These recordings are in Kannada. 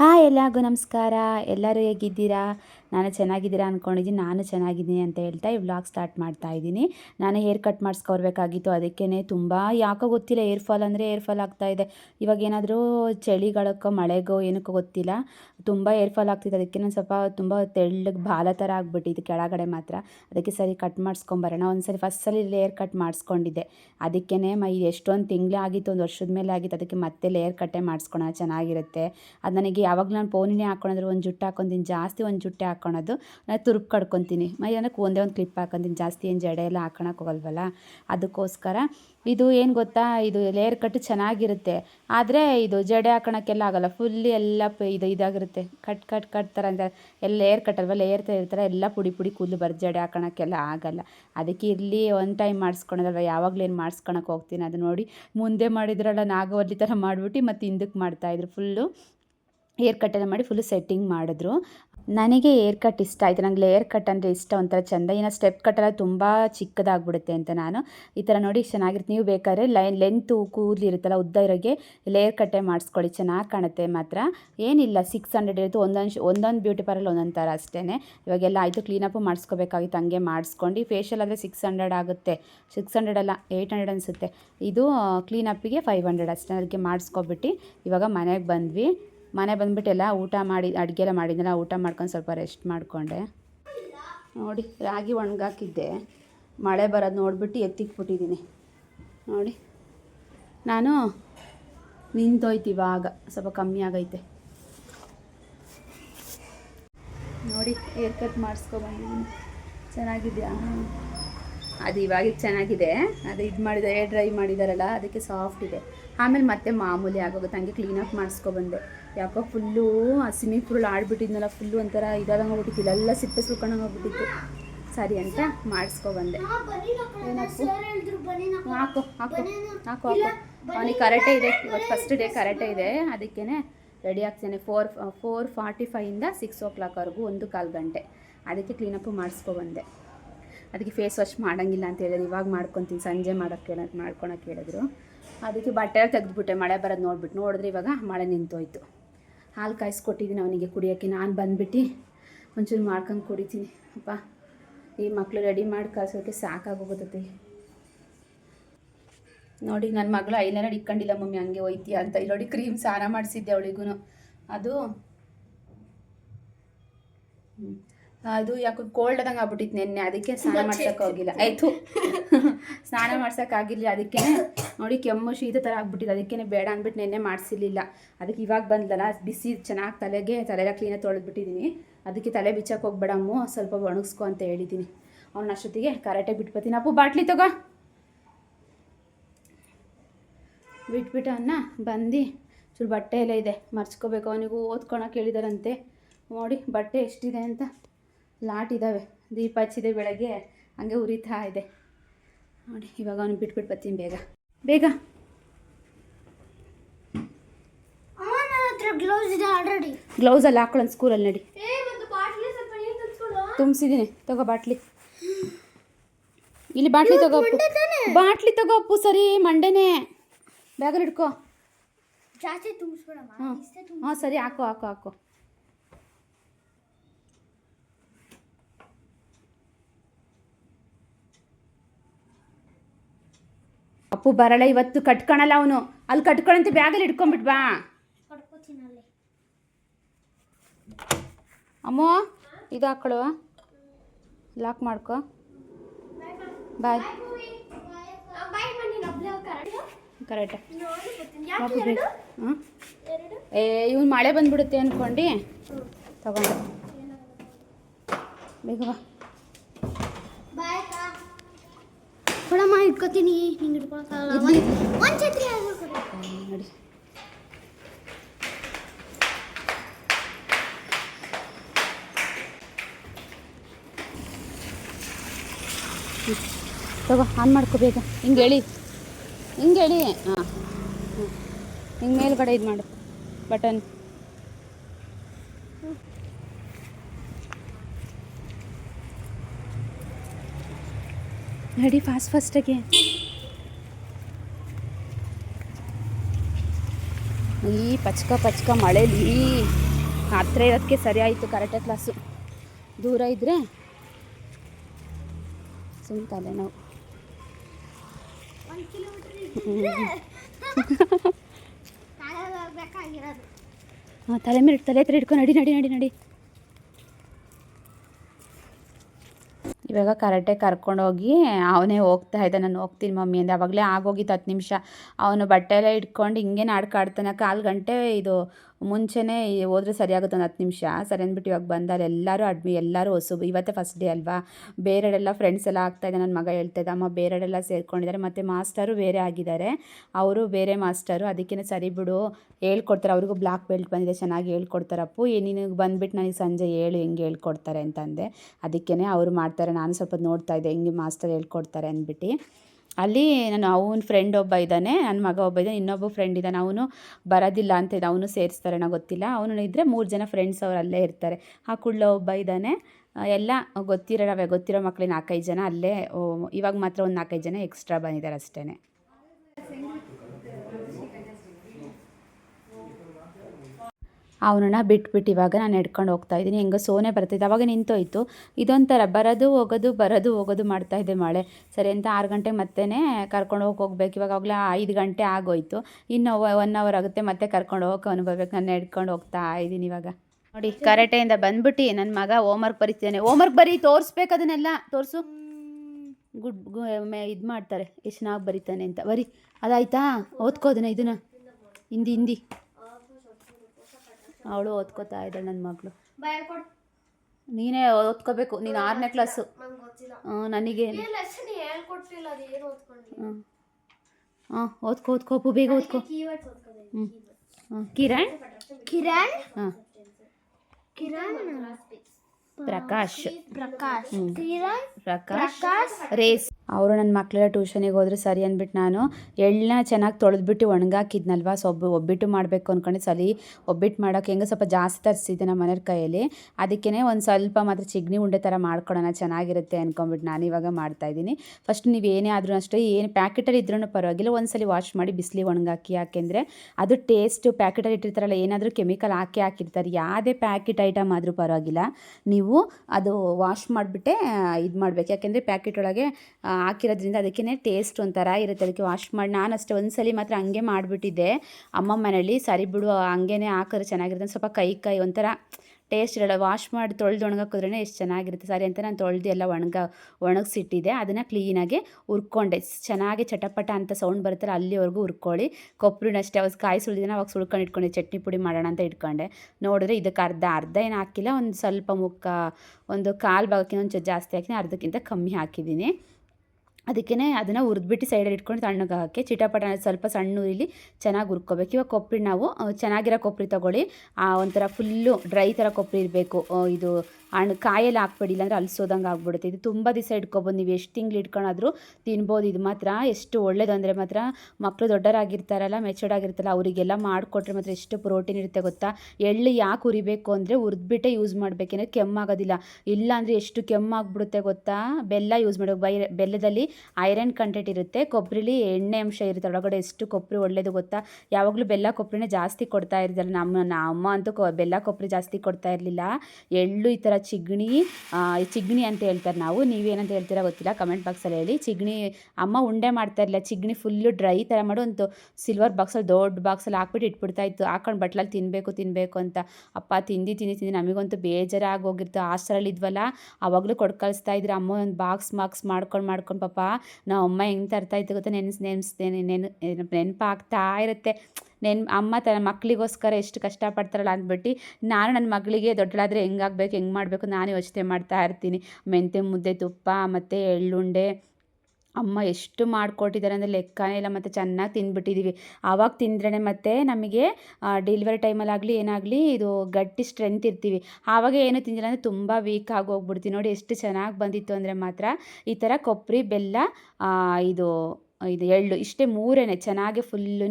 ಹಾಯ್ ಎಲ್ಲರಿಗೂ ನಮಸ್ಕಾರ. ಎಲ್ಲರೂ ಹೇಗಿದ್ದೀರಾ? ನಾನು ಚೆನ್ನಾಗಿದ್ದೀರಾ ಅಂದ್ಕೊಂಡಿದ್ದೀನಿ ನಾನು ಚೆನ್ನಾಗಿದ್ದೀನಿ ಅಂತ ಹೇಳ್ತಾ ಈ ವ್ಲಾಗ್ ಸ್ಟಾರ್ಟ್ ಮಾಡ್ತಾ ಇದ್ದೀನಿ. ನಾನು ಹೇರ್ ಕಟ್ ಮಾಡಿಸ್ಕೊರ್ಬೇಕಾಗಿತ್ತು ಅದಕ್ಕೇ ತುಂಬ ಯಾಕೋ ಗೊತ್ತಿಲ್ಲ ಏರ್ ಫಾಲ್ ಅಂದರೆ ಏರ್ ಫಾಲ್ ಆಗ್ತಾ ಇದೆ. ಇವಾಗ ಏನಾದರೂ ಚಳಿಗಳಕ್ಕೋ, ಮಳೆಗೋ, ಏನಕ್ಕೋ ಗೊತ್ತಿಲ್ಲ, ತುಂಬ ಏರ್ ಫಾಲ್ ಆಗ್ತಿದೆ. ಅದಕ್ಕೆ ನಾನು ಸ್ವಲ್ಪ ತುಂಬ ತೆಳ್ಳಗೆ ಬಾಲ ಥರ ಆಗ್ಬಿಟ್ಟಿದ್ದು ಕೆಳಗಡೆ ಮಾತ್ರ. ಅದಕ್ಕೆ ಸರಿ ಕಟ್ ಮಾಡಿಸ್ಕೊಂಬರೋಣ. ಒಂದು ಸರಿ ಫಸ್ಟ್ ಸಲ ಲೇಯರ್ ಕಟ್ ಮಾಡಿಸ್ಕೊಂಡಿದ್ದೆ. ಅದಕ್ಕೇ ಮೈ ಎಷ್ಟೊಂದು ತಿಂಗಳೇ ಆಗಿತ್ತು, ಒಂದು ವರ್ಷದ ಮೇಲೆ ಆಗಿತ್ತು. ಅದಕ್ಕೆ ಮತ್ತೆ ಲೇಯರ್ ಕಟ್ಟೆ ಮಾಡಿಸ್ಕೊಳೋಣ, ಚೆನ್ನಾಗಿರುತ್ತೆ. ಅದು ನನಗೆ ಯಾವಾಗ ನಾನು ಫೋನಿನೇ ಹಾಕ್ಕೊಂಡ್ರೆ ಒಂದು ಜುಟ್ಟು ಹಾಕೊಂಡಿನಿ ಜಾಸ್ತಿ ಒಂದು ಜುಟ್ಟೆ ಹಾಕ್ಕೊಳೋದು ನಾನು ತುರುಪ್ ಕಡ್ಕೊತೀನಿ. ಮೈ ಅನ್ನಕ್ಕೆ ಒಂದೇ ಒಂದು ಕ್ಲಿಪ್ ಹಾಕೊಂತೀನಿ. ಜಾಸ್ತಿ ಏನು ಜಡೆ ಎಲ್ಲ ಹಾಕೊಳಕ್ಕೆ ಹೋಗಲ್ವಲ್ಲ? ಅದಕ್ಕೋಸ್ಕರ ಇದು ಏನು ಗೊತ್ತಾ? ಇದು ಲೇಯರ್ ಕಟ್ ಚೆನ್ನಾಗಿರುತ್ತೆ. ಆದರೆ ಇದು ಜಡೆ ಹಾಕೊಳಕ್ಕೆಲ್ಲ ಆಗಲ್ಲ. ಫುಲ್ಲಿ ಎಲ್ಲ ಇದು ಇದಾಗಿರುತ್ತೆ. ಕಟ್ ಕಟ್ ಕಟ್ ಥರ ಅಂತ ಎಲ್ಲ ಲೇಯರ್ ಕಟ್ ಅಲ್ವಾ? ಲೇಯರ್ ಥರ ಇರ್ತಾರೆ. ಎಲ್ಲ ಪುಡಿ ಪುಡಿ ಕೂದಲು ಬರ್ ಜಡೆ ಹಾಕೋಳಕ್ಕೆಲ್ಲ ಆಗಲ್ಲ. ಅದಕ್ಕೆ ಇರಲಿ ಒಂದು ಟೈಮ್ ಮಾಡಿಸ್ಕೊಳೋದಲ್ವ ಯಾವಾಗಲೂ ಏನು ಮಾಡಿಸ್ಕೊಳಕ್ಕೆ ಹೋಗ್ತೀನಿ. ಅದು ನೋಡಿ ಮುಂದೆ ಮಾಡಿದ್ರಲ್ಲ ನಾಗವಲ್ಲಿ ಥರ ಮಾಡಿಬಿಟ್ಟು ಮತ್ತು ಹಿಂದಕ್ಕೆ ಮಾಡ್ತಾಯಿದ್ರು ಫುಲ್ಲು ಏರ್ ಕಟ್ಟೆಲ್ಲ ಮಾಡಿ ಫುಲ್ಲು ಸೆಟ್ಟಿಂಗ್ ಮಾಡಿದ್ರು. ನನಗೆ ಏರ್ ಕಟ್ ಇಷ್ಟ ಆಯಿತು. ನನಗೆ ಲೇಯರ್ ಕಟ್ ಅಂದರೆ ಇಷ್ಟ. ಒಂಥರ ಚೆಂದ. ಇನ್ನು ಸ್ಟೆಪ್ ಕಟ್ಟೆಲ್ಲ ತುಂಬ ಚಿಕ್ಕದಾಗ್ಬಿಡುತ್ತೆ ಅಂತ ನಾನು. ಈ ಥರ ನೋಡಿ ಚೆನ್ನಾಗಿರುತ್ತೆ. ನೀವು ಬೇಕಾದ್ರೆ ಲೈನ್ ಲೆಂತ್ ಕೂದಲಿರುತ್ತಲ್ಲ ಉದ್ದ ಇರೋಗೆ ಲೇಯರ್ ಕಟ್ಟೆ ಮಾಡಿಸ್ಕೊಳ್ಳಿ. ಚೆನ್ನಾಗಿ ಕಾಣುತ್ತೆ ಮಾತ್ರ. ಏನಿಲ್ಲ ಸಿಕ್ಸ್ ಹಂಡ್ರೆಡ್ ಇರುತ್ತೆ ಒಂದೊಂದು ಒಂದೊಂದು ಬ್ಯೂಟಿ ಪಾರ್ಲರ್ ಒಂದೊಂದು ಥರ ಅಷ್ಟೇ ಇವಾಗೆಲ್ಲ ಆಯಿತು ಕ್ಲೀನಪ್ಪು ಮಾಡಿಸ್ಕೋಬೇಕಾಗಿತ್ತು, ಹಂಗೆ ಮಾಡಿಸ್ಕೊಂಡು. ಫೇಶಿಯಲ್ ಆದರೆ ಸಿಕ್ಸ್ ಹಂಡ್ರೆಡ್ ಆಗುತ್ತೆ. ಸಿಕ್ಸ್ ಹಂಡ್ರೆಡ್ ಅಲ್ಲ ಏಯ್ಟ್ ಹಂಡ್ರೆಡ್ ಅನಿಸುತ್ತೆ. ಇದು ಕ್ಲೀನಪ್ಪಿಗೆ ಫೈವ್ ಹಂಡ್ರೆಡ್ ಅಷ್ಟೇ. ಅದಕ್ಕೆ ಮಾಡಿಸ್ಕೊಬಿಟ್ಟು ಇವಾಗ ಮನೆಗೆ ಬಂದ್ವಿ. ಮನೆ ಬಂದ್ಬಿಟ್ಟು ಎಲ್ಲ ಊಟ ಮಾಡಿ ಅಡುಗೆ ಎಲ್ಲ ಮಾಡಿದ್ನಲ್ಲ, ಊಟ ಮಾಡ್ಕೊಂಡು ಸ್ವಲ್ಪ ರೆಸ್ಟ್ ಮಾಡಿಕೊಂಡೆ. ನೋಡಿ, ರಾಗಿ ಒಣಗಾಕಿದ್ದೆ. ಮಳೆ ಬರೋದು ನೋಡಿಬಿಟ್ಟು ಎತ್ತಿಕ್ಬಿಟ್ಟಿದ್ದೀನಿ. ನೋಡಿ, ನಾನು ನಿಂತೋಯ್ತು ಇವಾಗ. ಸ್ವಲ್ಪ ಕಮ್ಮಿ ಆಗೈತೆ. ನೋಡಿ ಏರ್ ಕಟ್ ಮಾಡಿಸ್ಕೊಬಂದಿದ್ದೀನಿ ಚೆನ್ನಾಗಿದೆಯಾ? ಅದು ಇವಾಗ ಚೆನ್ನಾಗಿದೆ. ಅದು ಇದು ಮಾಡಿದ ಏರ್ ಡ್ರೈ ಮಾಡಿದಾರಲ್ಲ ಅದಕ್ಕೆ ಸಾಫ್ಟ್ ಇದೆ. ಆಮೇಲೆ ಮತ್ತೆ ಮಾಮೂಲಿ ಆಗೋಗುತ್ತೆ. ಹಂಗೆ ಕ್ಲೀನಪ್ ಮಾಡಿಸ್ಕೊಬಂದೆ ಯಾಕೋ ಫುಲ್ಲು ಆ ಸ್ವಿಮ್ಮಿಂಗ್ ಪೂಲ್ ಆಡ್ಬಿಟ್ಟಿದ್ನಲ್ಲ ಫುಲ್ಲು ಒಂಥರ ಇದಾದಂಗೆ ಹೋಗ್ಬಿಟ್ಟಿತ್ತು ಇಲ್ಲೆಲ್ಲ ಸಿಪ್ಪೆ ಸುಳ್ಕೊಂಡಂಗೆ ಹೋಗ್ಬಿಟ್ಟಿತ್ತು ಸರಿ ಅಂತ ಮಾಡಿಸ್ಕೊಬಂದೆ ಹಾಕು ಹಾಕು ಹಾಕು ಹಾಕು. ಅವನಿಗೆ ಕರೆಕ್ಟೇ ಇದೆ. ಇವತ್ತು ಫಸ್ಟ್ ಡೇ ಕರೆಕ್ಟೇ ಇದೆ. ಅದಕ್ಕೇ ರೆಡಿ ಆಗ್ತೇನೆ. ಫೋರ್ ಫೋರ್ ಫಾರ್ಟಿ ಫೈವಿಂದ ಸಿಕ್ಸ್ ಓ ಕ್ಲಾಕ್ವರೆಗೂ ಒಂದು ಕಾಲು ಗಂಟೆ. ಅದಕ್ಕೆ ಕ್ಲೀನಪ್ಪು ಮಾಡಿಸ್ಕೊಬಂದೆ ಅದಕ್ಕೆ ಫೇಸ್ ವಾಶ್ ಮಾಡೋಂಗಿಲ್ಲ ಅಂತ ಹೇಳಿದ್ರು. ಇವಾಗ ಮಾಡ್ಕೊತೀನಿ, ಸಂಜೆ ಮಾಡೋಕ್ಕೆ ಮಾಡ್ಕೊಳಕ್ಕೆ ಹೇಳಿದ್ರು. ಅದಕ್ಕೆ ಬಟ್ಟೆ ತೆಗೆದುಬಿಟ್ಟೆ, ಮಳೆ ಬರೋದು ನೋಡ್ಬಿಟ್ಟು. ನೋಡಿದ್ರೆ ಇವಾಗ ಮಳೆ ನಿಂತೋಯ್ತು. ಹಾಲು ಕಾಯಿಸ್ಕೊಟ್ಟಿದ್ದೀನಿ ಅವನಿಗೆ ಕುಡಿಯೋಕ್ಕೆ. ನಾನು ಬಂದ್ಬಿಟ್ಟು ಒಂಚೂರು ಮಾಡ್ಕೊಂಡು ಕುಡಿತೀನಿ. ಅಪ್ಪ, ಈ ಮಕ್ಕಳು ರೆಡಿ ಮಾಡಿ ಕಳ್ಸೋಕ್ಕೆ ಸಾಕಾಗೋಗುತ್ತೆ. ನೋಡಿ ನನ್ನ ಮಗಳು ಐಲೈನರ್ ಇಟ್ಕೊಂಡಿಲ್ಲ ಮಮ್ಮಿ, ಹಂಗೆ ಹೋಯ್ತೀಯ ಅಂತ. ಇಲ್ಲಿ ನೋಡಿ ಕ್ರೀಮ್ ಸ್ನಾನ ಮಾಡಿಸಿದ್ದೆ ಅವಳಿಗೂ ಅದು. ಅದು ಯಾಕೋ ಕೋಲ್ಡ್ ಆದಂಗೆ ಆಗ್ಬಿಟ್ಟಿತ್ತು ನಿನ್ನೆ ಅದಕ್ಕೆ ಸ್ನಾನ ಮಾಡ್ಸಕ್ ಹೋಗಿಲ್ಲ. ಆಯ್ತು. ಸ್ನಾನ ಮಾಡ್ಸಕ್ ಆಗಿಲ್ಲ ಅದಕ್ಕೆ ನೋಡಿ ಕೆಮ್ಮು ಶೀತ ಥರ ಆಗ್ಬಿಟ್ಟಿದೆ ಅದಕ್ಕೇನೆ ಬೇಡ ಅಂದ್ಬಿಟ್ಟು ನಿನ್ನೆ ಮಾಡಿಸಿರ್ಲಿಲ್ಲ. ಅದಕ್ಕೆ ಇವಾಗ ಬಂದ್ಲಲ್ಲ ಬಿಸಿ ಚೆನ್ನಾಗಿ ತಲೆಗೆ ತಲೆಲ್ಲ ಕ್ಲೀನಾಗಿ ತೊಳೆದ್ಬಿಟ್ಟಿದ್ದೀನಿ ಅದಕ್ಕೆ ತಲೆ ಬಿಚ್ಚಕ್ಕೆ ಹೋಗ್ಬೇಡಮ್ಮು ಸ್ವಲ್ಪ ಒಣಗಿಸ್ಕೊ ಅಂತ ಹೇಳಿದ್ದೀನಿ ಅವ್ನ ಅಷ್ಟೊತ್ತಿಗೆ ಕರೆಕ್ಟಾಗಿ ಬಿಟ್ಬತ್ತೀನಿ ಅಪ್ಪು ಬಾಟ್ಲಿ ತಗೋ. ಬಿಟ್ಬಿಟ್ಟು ಅನ್ನ ಬಂದು ಚೂರು ಬಟ್ಟೆ ಎಲ್ಲ ಇದೆ ಮರ್ಚ್ಕೋಬೇಕು. ಅವನಿಗೂ ಓದ್ಕೊಳಕ್ಕೆ ಹೇಳಿದಾರಂತೆ. ನೋಡಿ ಬಟ್ಟೆ ಎಷ್ಟಿದೆ ಅಂತ. ಲಾಟ್ ಇದ್ದಾವೆ ದೀಪ ಹಚ್ಚಿದೆ ಬೆಳಗ್ಗೆ. ಹಂಗೆ ಉರಿತಾ ಇದೆ. ನೋಡಿ ಇವಾಗ ಅವ್ನು ಬಿಟ್ಬಿಟ್ಟು ಬರ್ತೀನಿ ಬೇಗ. ಬೇಗ. ಗ್ಲೌಸ್ ಗ್ಲೌಸಲ್ಲಿ ಹಾಕೊಳ್ಳೋಣ ಸ್ಕೂಲಲ್ಲಿ ನಡಿ. ತುಂಬಿಸಿದ್ದೀನಿ ತಗೋ ಬಾಟ್ಲಿ. ಇಲ್ಲಿ ಬಾಟ್ಲಿ ತಗೋ ಬಾಟ್ಲಿ ತಗೋ ಅಪ್ಪು ಸರಿ ಮಂಡೆನೇ ಬ್ಯಾಗಲ್ಲಿ ಇಟ್ಕೋ ಜಾಸ್ತಿ ಹಾಂ ಸರಿ ಹಾಕೋ ಹಾಕೋ ಹಾಕೋ. ಅಪ್ಪು ಬರಲ್ಲ, ಇವತ್ತು ಕಟ್ಕೊಳಲ್ಲ ಅವನು. ಅಲ್ಲಿ ಕಟ್ಕೊಳಂತೆ ಬ್ಯಾಗಲ್ಲಿ ಇಟ್ಕೊಂಬಿಟ್ ಬಾ. ಅಮ್ಮೋ, ಇದು ಹಾಕೊಳ್ಳುವ ಲಾಕ್ ಮಾಡ್ಕೊ. ಬಾಯ್ ಕರೆಕ್ಟ್ ಹಾಂ ಏ, ಇವ್ನು ಮಳೆ ಬಂದ್ಬಿಡುತ್ತೆ ಅಂದ್ಕೊಂಡು ತಗೊಂಡು. ಬೇಗ ಬಾ ಬಾಯ್ ಅಕ್ಕ ಇಟ್ಕೋತೀನಿ ಹಿಂಗೆ ಇಟ್ಕೊಳಕ್ಕಾಗಲ್ಲ ಇರ್ಲಿ. ಒಂದು ಛತ್ರಿ ನೋಡಿ ತಗೋ ಆನ್ ಮಾಡ್ಕೋ ಬೇಗ. ಹಿಂಗೆ ಹೇಳಿ ಹಿಂಗೆ ಹೇಳಿ ಹಾಂ. ಹಿಂಗೆ ಮೇಲ್ಗಡೆ ಇದು ಮಾಡು. ಬಟನ್. ನಡಿ ಫಾಸ್ಟ್ ಫಾಸ್ಟಾಗಿ ಈ ಪಚ್ಕ ಪಚ್ಕ ಮಳೇಲಿ ಹತ್ರ ಇರೋದಕ್ಕೆ ಸರಿ ಆಯಿತು ಕರಾಟೆ ಕ್ಲಾಸು ದೂರ ಇದ್ದರೆ ಕಿಲೋಮೀಟರ್ ಬೇಕಾಗಿರೋದು ಹಾಂ ತಲೆ ಮೇಲೆ ತಲೆ ಹತ್ರ ಇಟ್ಕೊಂಡು ನಡಿ ನಡಿ ನಡಿ ನಡಿ. ಇವಾಗ ಕರೆಕ್ಟೇ ಕರ್ಕೊಂಡೋಗಿ ಅವನೇ ಹೋಗ್ತಾ ಇದ್ದ ನಾನು ಹೋಗ್ತೀನಿ ಮಮ್ಮಿ ಅಂದೆ. ಆವಾಗಲೇ ಆಗೋಗಿತ್ತು ಹತ್ತು ನಿಮಿಷ. ಅವನು ಬಟ್ಟೆ ಎಲ್ಲ ಇಟ್ಕೊಂಡು ಹಿಂಗೆ ನಾಡ್ಕಾಡ್ತಾನೆ. ಕಾಲು ಗಂಟೆ ಇದು ಮುಂಚೆನೇ ಹೋದ್ರೆ ಸರಿಯಾಗುತ್ತೆ ಒಂದು ಹತ್ತು ನಿಮಿಷ. ಸರಿ ಅಂದ್ಬಿಟ್ಟು ಇವಾಗ ಬಂದಾರೆ. ಎಲ್ಲರೂ ಅಡ್ಮಿ ಎಲ್ಲರೂ ಹೊಸಬು. ಇವತ್ತೇ ಫಸ್ಟ್ ಡೇ ಅಲ್ವಾ? ಬೇರೆಡೆಲ್ಲ ಫ್ರೆಂಡ್ಸ್ ಎಲ್ಲ ಆಗ್ತಾಯಿದ್ದೆ ನನ್ನ ಮಗ ಹೇಳ್ತಾ ಇದ್ದ, ಅಮ್ಮ, ಬೇರೆಡೆಲ್ಲ ಸೇರ್ಕೊಂಡಿದ್ದಾರೆ. ಮತ್ತು ಮಾಸ್ಟರು ಬೇರೆ ಆಗಿದ್ದಾರೆ. ಅವರು ಬೇರೆ ಮಾಸ್ಟರು ಅದಕ್ಕೇ ಸರಿ ಬಿಡು. ಹೇಳ್ಕೊಡ್ತಾರೆ. ಅವ್ರಿಗೂ ಬ್ಲಾಕ್ ಬೆಲ್ಟ್ ಬಂದಿದೆ. ಚೆನ್ನಾಗಿ ಹೇಳ್ಕೊಡ್ತಾರಪ್ಪು. ನಿನಗೆ ಬಂದ್ಬಿಟ್ಟು ನನಗೆ ಸಂಜೆ ಹೇಳು. ಹೆಂಗೆ ಹೇಳ್ಕೊಡ್ತಾರೆ? ಅಂತಂದೆ. ಅದಕ್ಕೇ ಅವರು ಮಾಡ್ತಾರೆ. ನಾನು ಸ್ವಲ್ಪ ನೋಡ್ತಾ ಇದ್ದೆ. ಹೆಂಗೆ ಮಾಸ್ಟರ್ ಹೇಳ್ಕೊಡ್ತಾರೆ ಅಂದ್ಬಿಟ್ಟು. ಅಲ್ಲಿ ನಾನು ಅವನ ಫ್ರೆಂಡ್ ಒಬ್ಬ ಇದ್ದಾನೆ ನನ್ನ ಮಗ ಒಬ್ಬ ಇದ್ದಾನೆ, ಇನ್ನೊಬ್ಬ ಫ್ರೆಂಡ್ ಇದ್ದಾನೆ. ಅವನು ಬರೋದಿಲ್ಲ ಅಂತ ಇದ್ದ ಅವನು ಸೇರಿಸ್ತಾರೆ ನಾ ಗೊತ್ತಿಲ್ಲ. ಅವನು ಇದ್ದರೆ ಮೂರು ಜನ ಫ್ರೆಂಡ್ಸ್ ಅವ್ರು ಅಲ್ಲೇ ಇರ್ತಾರೆ. ಆ ಕುಳ್ಳ ಒಬ್ಬ ಇದ್ದಾನೆ. ಎಲ್ಲ ಗೊತ್ತಿರೋವೆ ಗೊತ್ತಿರೋ ಮಕ್ಕಳು ನಾಲ್ಕೈದು ಜನ ಅಲ್ಲೇ ಇವಾಗ ಮಾತ್ರ ಒಂದು ನಾಲ್ಕೈದು ಜನ ಎಕ್ಸ್ಟ್ರಾ ಬಂದಿದ್ದಾರೆ ಅಷ್ಟೇ ಅವನನ್ನ ಬಿಟ್ಬಿಟ್ಟು ಇವಾಗ ನಾನು ಎಡ್ಕೊಂಡು ಹೋಗ್ತಾ ಇದ್ದೀನಿ. ಹೆಂಗೋ ಸೋನೆ ಬರ್ತಿದ್ದೆ ಅವಾಗ ನಿಂತೋಯ್ತು. ಇದೊಂಥರ ಬರೋದು ಹೋಗೋದು ಬರೋದು ಹೋಗೋದು ಮಾಡ್ತಾ ಇದೆ ಮಳೆ. ಸರಿ ಅಂತ ಆರು ಗಂಟೆಗೆ ಮತ್ತೆ ಕರ್ಕೊಂಡು ಹೋಗಿ ಹೋಗ್ಬೇಕು. ಇವಾಗ ಆಗಲೇ ಐದು ಗಂಟೆ ಆಗೋಯ್ತು. ಇನ್ನು ಒನ್ ಅವರ್ ಆಗುತ್ತೆ ಮತ್ತೆ ಕರ್ಕೊಂಡು ಹೋಗೋಕೆ ಅವನು ಬರ್ಬೇಕು ನಾನು ಎಡ್ಕೊಂಡು ಹೋಗ್ತಾ ಇದ್ದೀನಿ ಇವಾಗ. ನೋಡಿ, ಕರೆಟೆಯಿಂದ ಬಂದ್ಬಿಟ್ಟು ನನ್ನ ಮಗ ಹೋಮ್ವರ್ಕ್ ಬರೀತಿದ್ದಾನೆ. ಹೋಮ್ವರ್ಕ್ ಬರೀ ತೋರಿಸ್ಬೇಕು ಅದನ್ನೆಲ್ಲ. ತೋರಿಸು. ಗುಡ್ ಇದು ಮಾಡ್ತಾರೆ. ಎಷ್ಟು ಚೆನ್ನಾಗಿ ಬರೀತಾನೆ ಅಂತ. ಬರೀ. ಅದಾಯ್ತಾ? ಓದ್ಕೋದನ್ನ ಇದನ್ನ. ಹಿಂದಿ ಹಿಂದಿ. ಅವಳು ಓದ್ಕೋತಾ ಇದ್ದಾಳೆ ನನ್ನ ಮಗಳು. ನೀನೇ ಓದ್ಕೋಬೇಕು ನೀನು ಆರನೇ ಕ್ಲಾಸು ಹ್ಞೂ ನನಗೆ. ಹ್ಞೂ ಹಾಂ ಓದ್ಕೋ ಓದ್ಕೋ ಅಪ್ಪು ಬೇಗ ಓದ್ಕೋ. ಹ್ಞೂ ಹಾಂ ಕಿರಣ್? ಕಿರಣ್? ಹಾಂ. ಕಿರಣ್? ಪ್ರಕಾಶ್. ಪ್ರಕಾಶ್. ಕಿರಣ್ ಪ್ರಕಾಶ್ ರೇಸ್. ಅವರು ನನ್ನ ಮಕ್ಕಳೆಲ್ಲ ಟ್ಯೂಷನಿಗೆ ಹೋದ್ರೆ ಸರಿ ಅಂದ್ಬಿಟ್ಟು ನಾನು ಎಳ್ಳನ್ನ ಚೆನ್ನಾಗಿ ತೊಳೆದ್ಬಿಟ್ಟು ಒಣಗಾಕಿದ್ನಲ್ವ? ಸೊ ಒಬ್ಬ ಒಬ್ಬಿಟ್ಟು ಮಾಡಬೇಕು ಅಂದ್ಕೊಂಡು ಸಲಿ ಒಬ್ಬಿಟ್ಟು ಮಾಡೋಕೆ ಹೆಂಗೆ ಸ್ವಲ್ಪ ಜಾಸ್ತಿ ತರಿಸಿದ್ದೆ ನಮ್ಮ ಮನೆಯವ್ರ ಕೈಯಲ್ಲಿ. ಅದಕ್ಕೇ ಒಂದು ಸ್ವಲ್ಪ ಮಾತ್ರ ಚಿಗ್ನಿ ಉಂಡೆ ಥರ ಮಾಡ್ಕೊಳೋಣ ಚೆನ್ನಾಗಿರುತ್ತೆ ಅಂದ್ಕೊಂಬಿಟ್ಟು ನಾನು ಇವಾಗ ಮಾಡ್ತಾಯಿದ್ದೀನಿ ಫಸ್ಟ್ ನೀವು ಏನೇ ಆದ್ರೂ ಅಷ್ಟೇ ಏನು ಪ್ಯಾಕೆಟಲ್ಲಿ ಇದ್ರೂ ಪರವಾಗಿಲ್ಲ ಒಂದ್ಸಲಿ ವಾಶ್ ಮಾಡಿ ಬಿಸಿಲಿ ಒಣಗಾಕಿ ಯಾಕೆಂದರೆ ಅದು ಟೇಸ್ಟು ಪ್ಯಾಕೆಟಲ್ಲಿ ಇಟ್ಟಿರ್ತಾರಲ್ಲ ಏನಾದರೂ ಕೆಮಿಕಲ್ ಹಾಕಿ ಹಾಕಿರ್ತಾರೆ. ಯಾವುದೇ ಪ್ಯಾಕೆಟ್ ಐಟಮ್ ಆದರೂ ಪರವಾಗಿಲ್ಲ. ನೀವು ಅದು ವಾಶ್ ಮಾಡಿಬಿಟ್ಟೆ ಇದು ಮಾಡಬೇಕು. ಯಾಕೆಂದರೆ ಪ್ಯಾಕೆಟ್ ಒಳಗೆ ಹಾಕಿರೋದ್ರಿಂದ ಅದಕ್ಕೇ ಟೇಸ್ಟ್ ಒಂಥರ ಇರುತ್ತೆ. ಅದಕ್ಕೆ ವಾಶ್ ಮಾಡಿ, ನಾನು ಅಷ್ಟೇ ಒಂದ್ಸಲಿ ಮಾತ್ರ ಹಂಗೆ ಮಾಡಿಬಿಟ್ಟಿದ್ದೆ. ಅಮ್ಮ ಮನೇಲಿ ಸರಿ ಬಿಡು ಹಂಗೇ ಹಾಕಿದ್ರೆ ಚೆನ್ನಾಗಿರುತ್ತೆ. ಸ್ವಲ್ಪ ಕೈ ಕೈ ಒಂಥರ ಟೇಸ್ಟ್ ಇರೋಲ್ಲ ವಾಶ್ ಮಾಡಿ ತೊಳೆದು ಒಣಗಾಕಿದ್ರೇ ಎಷ್ಟು ಚೆನ್ನಾಗಿರುತ್ತೆ ಸರಿ ಅಂತ ನಾನು ತೊಳೆದು ಎಲ್ಲ ಒಣಗ, ಒಣಗಿಸಿಟ್ಟಿದ್ದೆ. ಅದನ್ನು ಕ್ಲೀನಾಗಿ ಹುರ್ಕೊಂಡೆ. ಚೆನ್ನಾಗಿ ಚಟಪಟ ಅಂತ ಸೌಂಡ್ ಬರುತ್ತಲ್ಲ ಅಲ್ಲಿವರೆಗೂ ಹುರ್ಕೊಳ್ಳಿ. ಕೊಬ್ಬರಿನ ಅಷ್ಟೇ, ಅವಾಗ ಕಾಯಿ ಸುಳಿದಿನ ಅವಾಗ ಸುಳ್ಕೊಂಡು ಇಟ್ಕೊಂಡೆ. ಚಟ್ನಿ ಪುಡಿ ಮಾಡೋಣ ಅಂತ ಇಟ್ಕೊಂಡೆ. ನೋಡಿದ್ರೆ ಇದಕ್ಕೆ ಅರ್ಧ ಅರ್ಧ ಏನು ಹಾಕಿಲ್ಲ, ಒಂದು ಸ್ವಲ್ಪ ಮುಕ್ಕ, ಒಂದು ಕಾಲು ಭಾಗಕ್ಕಿಂತ ಒಂದು ಜಾಸ್ತಿ ಹಾಕಿನಿ, ಅರ್ಧಕ್ಕಿಂತ ಕಮ್ಮಿ ಹಾಕಿದ್ದೀನಿ. ಅದಕ್ಕೇ ಅದನ್ನು ಹುರಿದ್ಬಿಟ್ಟು ಸೈಡಲ್ಲಿ ಇಟ್ಕೊಂಡು ತಣ್ಣಗೆ ಹಾಕಿ, ಚಿಟಪಟ ಸ್ವಲ್ಪ ಸಣ್ಣ ಇಲ್ಲಿ ಚೆನ್ನಾಗಿ ಹುರ್ಕೋಬೇಕು. ಇವಾಗ ಕೊಬ್ಬರಿ ನಾವು ಚೆನ್ನಾಗಿರೋ ಕೊಬ್ಬರಿ ತೊಗೊಳ್ಳಿ. ಒಂಥರ ಫುಲ್ಲು ಡ್ರೈ ಥರ ಕೊಬ್ಬರಿ ಇರಬೇಕು. ಇದು ಹಣ್ಣು ಕಾಯಲ್ಲಿ ಹಾಕ್ಬೇಡಿ ಇಲ್ಲಾಂದ್ರೆ ಅಲ್ಸೋದಂಗೆ ಆಗ್ಬಿಡುತ್ತೆ. ಇದು ತುಂಬ ದಿವಸ ಇಟ್ಕೊಬೋದು. ನೀವು ಎಷ್ಟು ತಿಂಗ್ಳು ಇಟ್ಕೊಳಾದ್ರೂ ತಿನ್ಬೋದು. ಇದು ಮಾತ್ರ ಎಷ್ಟು ಒಳ್ಳೇದು ಅಂದರೆ ಮಾತ್ರ ಮಕ್ಕಳು ದೊಡ್ಡರಾಗಿರ್ತಾರಲ್ಲ ಮೆಚೂರ್ಡ್ ಆಗಿರ್ತಾರಲ್ಲ, ಅವರಿಗೆಲ್ಲ ಮಾಡಿಕೊಟ್ರೆ ಮಾತ್ರ ಎಷ್ಟು ಪ್ರೋಟೀನ್ ಇರುತ್ತೆ ಗೊತ್ತಾ? ಎಳ್ಳು ಯಾಕೆ ಉರಿಬೇಕು ಅಂದರೆ ಹುರಿದ್ಬಿಟ್ಟೆ ಯೂಸ್ ಮಾಡಬೇಕೆಂದ್ರೆ ಕೆಮ್ಮಾಗೋದಿಲ್ಲ. ಇಲ್ಲ ಅಂದರೆ ಎಷ್ಟು ಕೆಮ್ಮಾಗ್ಬಿಡುತ್ತೆ ಗೊತ್ತಾ? ಬೆಲ್ಲ ಯೂಸ್ ಮಾಡಬೇಕು. ಬೈ, ಬೆಲ್ಲದಲ್ಲಿ ಐರನ್ ಕಂಟೆಂಟ್ ಇರುತ್ತೆ. ಕೊಬ್ಬರಿಲಿ ಎಣ್ಣೆ ಅಂಶ ಇರುತ್ತೆ. ಒಳಗಡೆ ಎಷ್ಟು ಕೊಬ್ಬರಿ ಒಳ್ಳೇದು ಗೊತ್ತಾ? ಯಾವಾಗಲೂ ಬೆಲ್ಲ ಕೊಬ್ಬರಿನೇ ಜಾಸ್ತಿ ಕೊಡ್ತಾ ಇರ್ತಾರೆ. ನಮ್ಮ ನಮ್ಮ ಅಂತೂ ಬೆಲ್ಲ ಕೊಬ್ಬರಿ ಜಾಸ್ತಿ ಕೊಡ್ತಾ ಇರಲಿಲ್ಲ. ಎಳ್ಳು ಈ ಥರ ಚಿಗಣಿ ಚಿಗ್ಣಿ ಅಂತ ಹೇಳ್ತಾರೆ ನಾವು. ನೀವೇನಂತ ಹೇಳ್ತೀರಾ ಗೊತ್ತಿಲ್ಲ ಕಮೆಂಟ್ ಬಾಕ್ಸಲ್ಲಿ ಹೇಳಿ. ಚಿಗ್ಣಿ, ಅಮ್ಮ ಉಂಡೆ ಮಾಡ್ತಾ ಇರಲಿಲ್ಲ. ಚಿಗ್ಣಿ ಫುಲ್ಲು ಡ್ರೈ ಥರ ಮಾಡಿ ಒಂದು ಸಿಲ್ವರ್ ಬಾಕ್ಸಲ್ಲಿ ದೊಡ್ಡ ಬಾಕ್ಸಲ್ಲಿ ಹಾಕ್ಬಿಟ್ಟು ಇಟ್ಬಿಡ್ತಾ ಇತ್ತು. ಹಾಕೊಂಡು ಬಟ್ಲಲ್ಲಿ ತಿನ್ನಬೇಕು ತಿನ್ನಬೇಕು ಅಂತ. ಅಪ್ಪ ತಿಂದು ತಿಂದು ತಿಂದು ನಮಗಂತೂ ಬೇಜಾರಾಗಿ ಹೋಗಿತ್ತು ಇದ್ವಲ್ಲ, ಆವಾಗಲೂ ಕೊಟ್ಟು ಕಳಿಸ್ತಾ ಇದ್ರು. ಅಮ್ಮ ಒಂದು ಬಾಕ್ಸ್ ಮಾಕ್ಸ್ ಮಾಡ್ಕೊಂಡು ಮಾಡ್ಕೊಂಡು ಪಾಪ ನಾವು ಅಮ್ಮ ಹೆಂಗೆ ತರ್ತಾ ಇತ್ತು ಗೊತ್ತಾ? ನೆನೆಸ್ ನೆನೆಸ್ತೇನೆ ನೆನ ನೆನಪು ಆಗ್ತಾ ಇರುತ್ತೆ. ನೆನ್, ಅಮ್ಮ ತನ್ನ ಮಕ್ಕಳಿಗೋಸ್ಕರ ಎಷ್ಟು ಕಷ್ಟಪಡ್ತಾರಲ್ಲ ಅಂದ್ಬಿಟ್ಟು, ನಾನು ನನ್ನ ಮಗಳಿಗೆ ದೊಡ್ಡಳಾದರೆ ಹೆಂಗಾಗಬೇಕು, ಹೆಂಗೆ ಮಾಡಬೇಕು ನಾನು ಯೋಚನೆ ಮಾಡ್ತಾ ಇರ್ತೀನಿ. ಮೆಂತ್ಯ, ಮುದ್ದೆ, ತುಪ್ಪ, ಮತ್ತು ಎಳ್ಳುಂಡೆ. ಅಮ್ಮ ಎಷ್ಟು ಮಾಡಿಕೊಟ್ಟಿದ್ದಾರೆ ಅಂದರೆ ಲೆಕ್ಕನೇ ಇಲ್ಲ, ಮತ್ತು ಚೆನ್ನಾಗಿ ತಿಂದ್ಬಿಟ್ಟಿದ್ದೀವಿ ಆವಾಗ ತಿಂದ್ರೇ ಮತ್ತೆ ನಮಗೆ ಡೆಲಿವರಿ ಟೈಮಲ್ಲಾಗಲಿ ಏನಾಗಲಿ, ಇದು ಗಟ್ಟಿ ಸ್ಟ್ರೆಂತ್ ಇರ್ತೀವಿ. ಆವಾಗ ಏನು ತಿಂದಿಲ್ಲ ಅಂದರೆ ತುಂಬ ವೀಕ್ ಆಗಿ ಹೋಗ್ಬಿಡ್ತೀವಿ. ನೋಡಿ ಎಷ್ಟು ಚೆನ್ನಾಗಿ ಬಂದಿತ್ತು ಅಂದರೆ ಮಾತ್ರ ಈ ಥರ ಕೊಬ್ಬರಿ, ಬೆಲ್ಲ ಇದು ಇದು ಎಳ್ಳು, ಇಷ್ಟೇ ಮೂರೇ ಚೆನ್ನಾಗಿ ಫುಲ್ಲೂ